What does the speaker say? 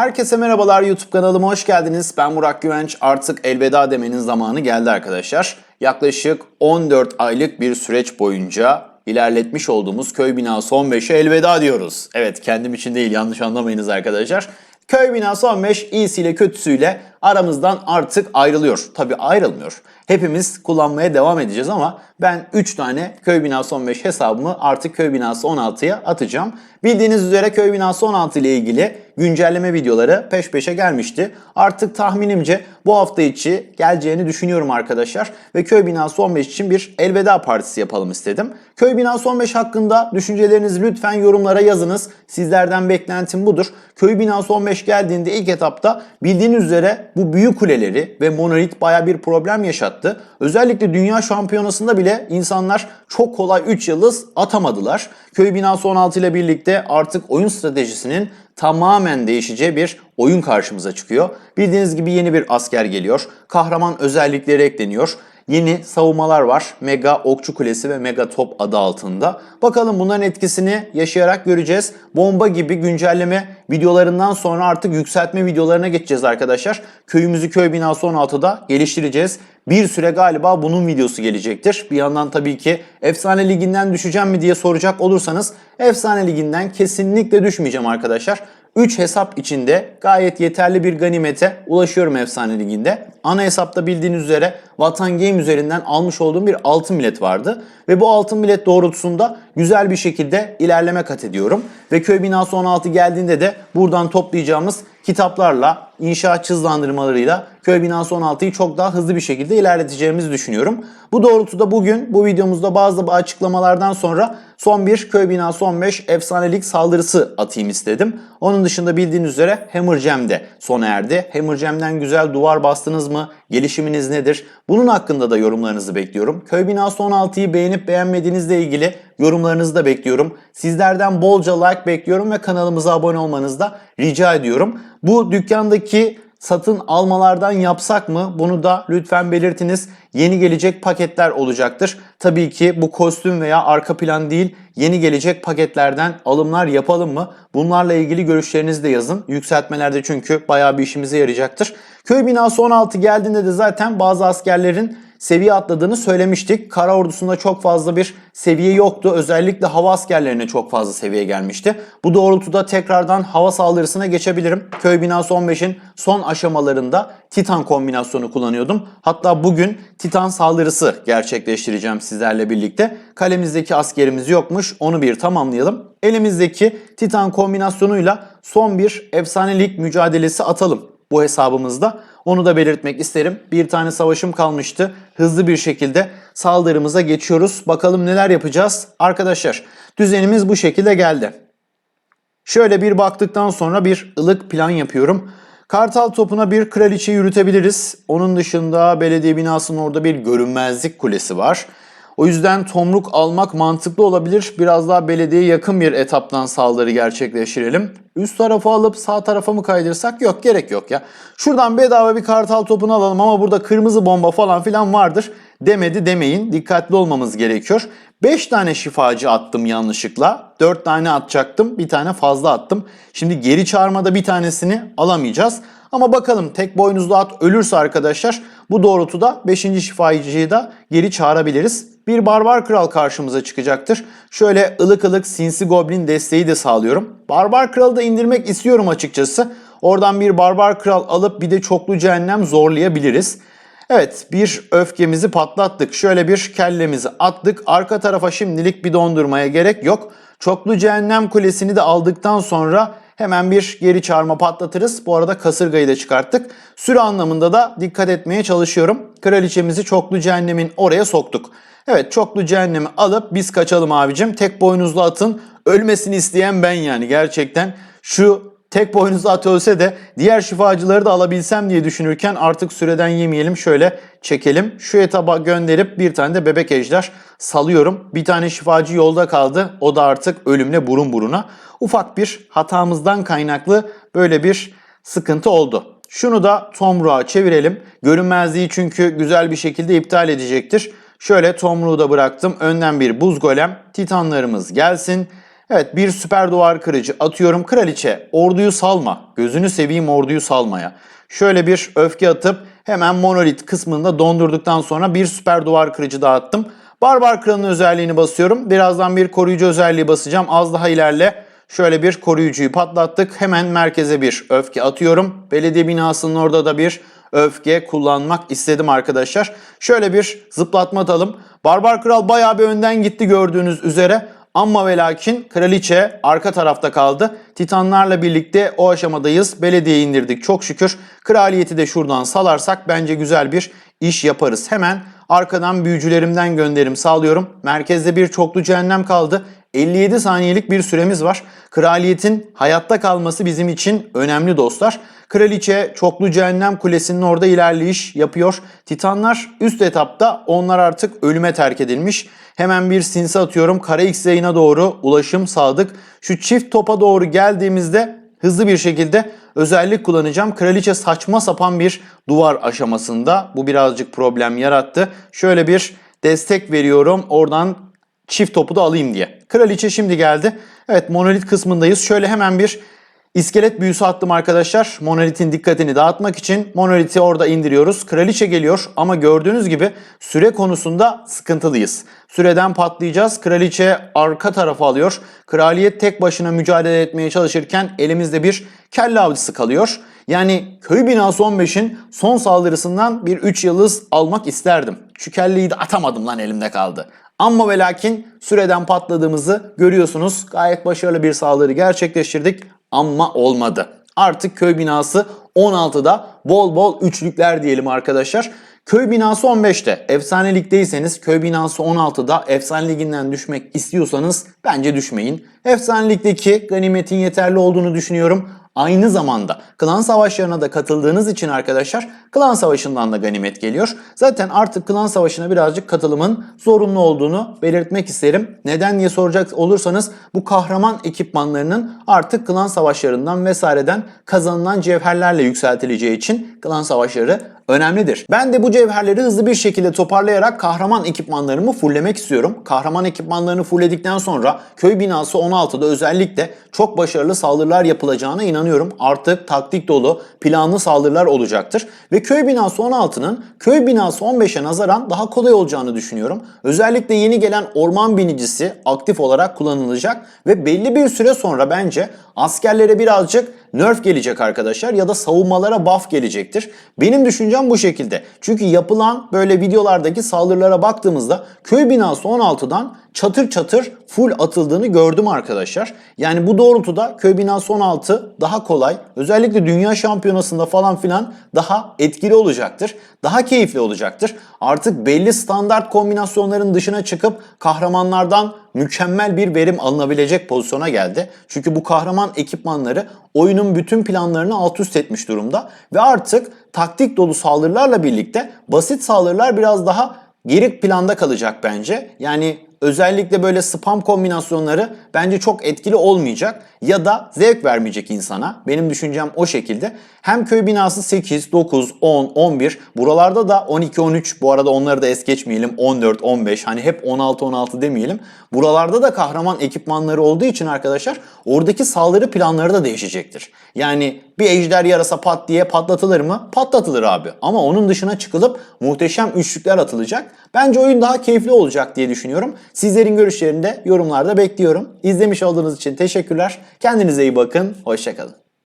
Herkese merhabalar YouTube kanalıma hoş geldiniz. Ben Murat Güvenç. Artık elveda demenin zamanı geldi arkadaşlar. Yaklaşık 14 aylık bir süreç boyunca ilerletmiş olduğumuz köy binası 15'e elveda diyoruz. Evet kendim için değil yanlış anlamayınız arkadaşlar. Köy binası 15 iyisiyle kötüsüyle aramızdan artık ayrılıyor. Tabi ayrılmıyor. Hepimiz kullanmaya devam edeceğiz ama ben 3 tane köy binası 15 hesabımı artık köy binası 16'ya atacağım. Bildiğiniz üzere köy binası 16 ile ilgili güncelleme videoları peş peşe gelmişti. Artık tahminimce bu hafta içi geleceğini düşünüyorum arkadaşlar. Ve köy binası 15 için bir elveda partisi yapalım istedim. Köy binası 15 hakkında düşüncelerinizi lütfen yorumlara yazınız. Sizlerden beklentim budur. Köy binası 15 geldiğinde ilk etapta bildiğiniz üzere bu büyük kuleleri ve monolit baya bir problem yaşattı. Özellikle dünya şampiyonasında bile insanlar çok kolay 3 yıldız atamadılar. Köy binası 16 ile birlikte artık oyun stratejisinin tamamen değişeceği bir oyun karşımıza çıkıyor. Bildiğiniz gibi yeni bir asker geliyor. Kahraman özellikleri ekleniyor. Yeni savunmalar var. Mega Okçu Kulesi ve Mega Top adı altında. Bakalım bunların etkisini yaşayarak göreceğiz. Bomba gibi güncelleme videolarından sonra artık yükseltme videolarına geçeceğiz arkadaşlar. Köyümüzü köy binası 16'da geliştireceğiz. Bir süre galiba bunun videosu gelecektir. Bir yandan tabii ki Efsane Ligi'nden düşeceğim mi diye soracak olursanız Efsane Ligi'nden kesinlikle düşmeyeceğim arkadaşlar. 3 hesap içinde gayet yeterli bir ganimete ulaşıyorum Efsane Ligi'nde. Ana hesapta bildiğiniz üzere Vatan Game üzerinden almış olduğum bir altın bilet vardı. Ve bu altın bilet doğrultusunda güzel bir şekilde ilerleme kat ediyorum. Ve köy binası 16 geldiğinde de buradan toplayacağımız kitaplarla, inşaat hızlandırmalarıyla köy binası 16'yı çok daha hızlı bir şekilde ilerleteceğimizi düşünüyorum. Bu doğrultuda bugün bu videomuzda bazı açıklamalardan sonra son bir köy binası 15 efsanelik saldırısı atayım istedim. Onun dışında bildiğiniz üzere Hammer Jam de sona erdi. Hammer Jam'den güzel duvar bastınız mı? Gelişiminiz nedir? Bunun hakkında da yorumlarınızı bekliyorum. Köy binası 16'yı beğenip beğenmediğinizle ilgili yorumlarınızı da bekliyorum. Sizlerden bolca like bekliyorum ve kanalımıza abone olmanızı da rica ediyorum. Bu dükkandaki satın almalardan yapsak mı? Bunu da lütfen belirtiniz. Yeni gelecek paketler olacaktır. Tabii ki bu kostüm veya arka plan değil, yeni gelecek paketlerden alımlar yapalım mı? Bunlarla ilgili görüşlerinizi de yazın. Yükseltmelerde çünkü bayağı bir işimize yarayacaktır. Köy binası 16 geldiğinde de zaten bazı askerlerin seviye atladığını söylemiştik. Kara ordusunda çok fazla bir seviye yoktu. Özellikle hava askerlerine çok fazla seviye gelmişti. Bu doğrultuda tekrardan hava saldırısına geçebilirim. Köy binası 15'in son aşamalarında Titan kombinasyonu kullanıyordum. Hatta bugün Titan saldırısı gerçekleştireceğim sizlerle birlikte. Kalemizdeki askerimiz yokmuş. Onu bir tamamlayalım. Elimizdeki Titan kombinasyonuyla son bir efsanelik mücadelesi atalım bu hesabımızda. Onu da belirtmek isterim. Bir tane savaşım kalmıştı. Hızlı bir şekilde saldırımıza geçiyoruz. Bakalım neler yapacağız. Arkadaşlar düzenimiz bu şekilde geldi. Şöyle bir baktıktan sonra bir ılık plan yapıyorum. Kartal topuna bir kraliçe yürütebiliriz. Onun dışında belediye binasının orada bir görünmezlik kulesi var. O yüzden tomruk almak mantıklı olabilir. Biraz daha belediyeye yakın bir etaptan saldırı gerçekleştirelim. Üst tarafı alıp sağ tarafa mı kaydırsak? Yok gerek yok ya. Şuradan bedava bir kartal topunu alalım ama burada kırmızı bomba falan filan vardır. Demedi demeyin. Dikkatli olmamız gerekiyor. 5 tane şifacı attım yanlışlıkla. 4 tane atacaktım. Bir tane fazla attım. Şimdi geri çağırmada bir tanesini alamayacağız. Ama bakalım tek boynuzlu at ölürse arkadaşlar bu doğrultuda 5. şifacıyı da geri çağırabiliriz. Bir barbar kral karşımıza çıkacaktır. Şöyle ılık ılık sinsi goblin desteği de sağlıyorum. Barbar kralı da indirmek istiyorum açıkçası. Oradan bir barbar kral alıp bir de çoklu cehennem zorlayabiliriz. Evet bir öfkemizi patlattık. Şöyle bir kellemizi attık. Arka tarafa şimdilik bir dondurmaya gerek yok. Çoklu cehennem kulesini de aldıktan sonra hemen bir geri çağırma patlatırız. Bu arada kasırgayı da çıkarttık. Süre anlamında da dikkat etmeye çalışıyorum. Kraliçemizi çoklu cehennemin oraya soktuk. Evet çoklu cehennemi alıp biz kaçalım abicim. Tek boynuzlu atın ölmesini isteyen ben yani gerçekten. Şu tek boynuzlu at ölse de diğer şifacıları da alabilsem diye düşünürken artık süreden yemeyelim. Şöyle çekelim. Şu etaba gönderip bir tane de bebek ejder salıyorum. Bir tane şifacı yolda kaldı. O da artık ölümle burun buruna. Ufak bir hatamızdan kaynaklı böyle bir sıkıntı oldu. Şunu da tomruğa çevirelim. Görünmezliği çünkü güzel bir şekilde iptal edecektir. Şöyle tomruğu da bıraktım. Önden bir buz golem. Titanlarımız gelsin. Evet bir süper duvar kırıcı atıyorum. Kraliçe orduyu salma. Gözünü seveyim orduyu salmaya. Şöyle bir öfke atıp hemen monolit kısmında dondurduktan sonra bir süper duvar kırıcı daha attım. Barbar kralın özelliğini basıyorum. Birazdan bir koruyucu özelliği basacağım. Az daha ilerle. Şöyle bir koruyucuyu patlattık. Hemen merkeze bir öfke atıyorum. Belediye binasının orada da bir öfke kullanmak istedim arkadaşlar. Şöyle bir zıplatma atalım. Barbar kral bayağı bir önden gitti gördüğünüz üzere. Ama ve lakin kraliçe arka tarafta kaldı. Titanlarla birlikte o aşamadayız. Belediye indirdik çok şükür. Kraliyeti de şuradan salarsak bence güzel bir iş yaparız. Hemen arkadan büyücülerimden gönderim sağlıyorum. Merkezde bir çoklu cehennem kaldı. 57 saniyelik bir süremiz var. Kraliyetin hayatta kalması bizim için önemli dostlar. Kraliçe çoklu cehennem kulesinin orada ilerleyiş yapıyor. Titanlar üst etapta onlar artık ölüme terk edilmiş. Hemen bir sinsi atıyorum. Kara X yayına doğru ulaşım sağladık. Şu çift topa doğru geldiğimizde hızlı bir şekilde özellik kullanacağım. Kraliçe saçma sapan bir duvar aşamasında. Bu birazcık problem yarattı. Şöyle bir destek veriyorum. Oradan çift topu da alayım diye. Kraliçe şimdi geldi. Evet monolit kısmındayız. Şöyle hemen bir iskelet büyüsü attım arkadaşlar. Monolitin dikkatini dağıtmak için monoliti orada indiriyoruz. Kraliçe geliyor ama gördüğünüz gibi süre konusunda sıkıntılıyız. Süreden patlayacağız. Kraliçe arka tarafa alıyor. Kraliyet tek başına mücadele etmeye çalışırken elimizde bir kelle avcısı kalıyor. Yani köy binası 15'in son saldırısından bir 3 yıldız almak isterdim. Şu kelleyi de atamadım lan elimde kaldı. Ama ve lakin süreden patladığımızı görüyorsunuz. Gayet başarılı bir saldırı gerçekleştirdik ama olmadı. Artık köy binası 16'da bol bol üçlükler diyelim arkadaşlar. Köy binası 15'te. Efsane ligdeyseniz köy binası 16'da efsane liginden düşmek istiyorsanız bence düşmeyin. Efsane ligdeki ganimetin yeterli olduğunu düşünüyorum. Aynı zamanda klan savaşlarına da katıldığınız için arkadaşlar klan savaşından da ganimet geliyor. Zaten artık klan savaşına birazcık katılımın zorunlu olduğunu belirtmek isterim. Neden diye soracak olursanız bu kahraman ekipmanlarının artık klan savaşlarından vesaireden kazanılan cevherlerle yükseltileceği için klan savaşları önemlidir. Ben de bu cevherleri hızlı bir şekilde toparlayarak kahraman ekipmanlarımı fulllemek istiyorum. Kahraman ekipmanlarını fullledikten sonra köy binası 16'da özellikle çok başarılı saldırılar yapılacağına inanıyorum. Artık taktik dolu, planlı saldırılar olacaktır. Ve köy binası 16'nın köy binası 15'e nazaran daha kolay olacağını düşünüyorum. Özellikle yeni gelen orman binicisi aktif olarak kullanılacak ve belli bir süre sonra bence askerlere birazcık nerf gelecek arkadaşlar ya da savunmalara buff gelecektir. Benim düşüncem bu şekilde. Çünkü yapılan böyle videolardaki saldırılara baktığımızda köy binası 16'dan çatır çatır full atıldığını gördüm arkadaşlar. Yani bu doğrultuda köy binası 16 daha kolay. Özellikle dünya şampiyonasında falan filan daha etkili olacaktır. Daha keyifli olacaktır. Artık belli standart kombinasyonların dışına çıkıp kahramanlardan mükemmel bir verim alınabilecek pozisyona geldi. Çünkü bu kahraman ekipmanları oyunun bütün planlarını alt üst etmiş durumda. Ve artık taktik dolu saldırılarla birlikte basit saldırılar biraz daha geri planda kalacak bence. Yani özellikle böyle spam kombinasyonları bence çok etkili olmayacak ya da zevk vermeyecek insana. Benim düşüncem o şekilde. Hem köy binası 8, 9, 10, 11 buralarda da 12, 13 bu arada onları da es geçmeyelim 14, 15 hani hep 16, 16 demeyelim. Buralarda da kahraman ekipmanları olduğu için arkadaşlar oradaki saldırı planları da değişecektir. Yani bir ejder yarasa pat diye patlatılır mı? Patlatılır abi. Ama onun dışına çıkılıp muhteşem üçlükler atılacak. Bence oyun daha keyifli olacak diye düşünüyorum. Sizlerin görüşlerini de yorumlarda bekliyorum. İzlemiş olduğunuz için teşekkürler. Kendinize iyi bakın. Hoşçakalın.